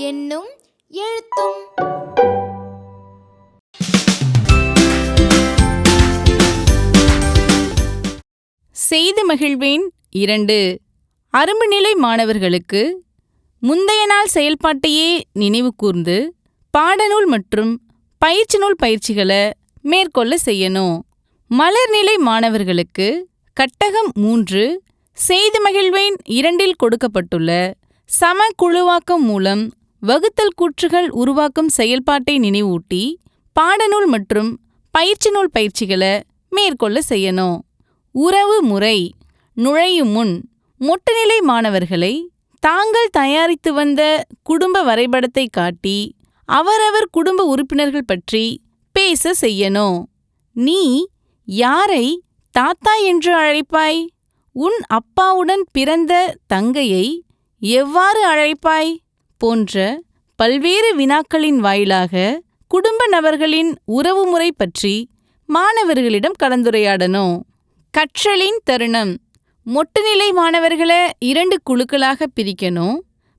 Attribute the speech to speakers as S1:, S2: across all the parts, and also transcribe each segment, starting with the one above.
S1: என்னும் எழுத்தும்.
S2: செய்து மகிழ்வேன். இரண்டு அரும்புநிலை மாணவர்களுக்கு முந்தைய நாள் செயல்பாட்டையே நினைவு கூர்ந்து பாடநூல் மற்றும் பயிற்சி நூல் பயிற்சிகளை மேற்கொள்ள செய்யணும். மலர்நிலை மாணவர்களுக்கு கட்டகம் மூன்று செய்து மகிழ்வேன் இரண்டில் கொடுக்கப்பட்டுள்ள சம குழுவாக்கம் மூலம் வகுத்தல் கூற்றுகள் உருவாக்கும் செயல்பாட்டை நினைவூட்டி பாடநூல் மற்றும் பயிற்சி நூல் பயிற்சிகளை மேற்கொள்ள செய்யணும். உறவு முறை நுழையும் முன் மொட்டுநிலை மாணவர்களை தாங்கள் தயாரித்து வந்த குடும்ப வரைபடத்தை காட்டி அவரவர் குடும்ப உறுப்பினர்கள் பற்றி பேச செய்யணும். நீ யாரை தாத்தா என்று அழைப்பாய்? உன் அப்பாவுடன் பிறந்த தங்கையை எவ்வாறு அழைப்பாய்? போன்ற பல்வேறு வினாக்களின் வாயிலாக குடும்ப நபர்களின் உறவுமுறை பற்றி மாணவர்களிடம் கலந்துரையாடணும். கற்றலின் தருணம். மொட்டுநிலை மாணவர்களை இரண்டு குழுக்களாக பிரிக்கணும்.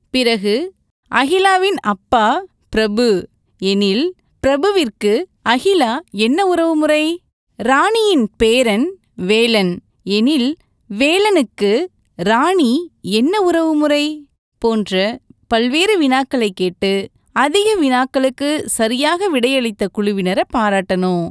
S2: பிறகு அகிலாவின் அப்பா பிரபு. எனில் பிரபுவிற்கு அகிலா என்ன உறவுமுறை? ராணியின் பேரன் வேலன். எனில் வேலனுக்கு ராணி என்ன உறவுமுறை? போன்ற பல்வேறு வினாக்களை கேட்டு அதிக வினாக்களுக்கு சரியாக விடையளித்த குழுவினரை பாராட்டணும்.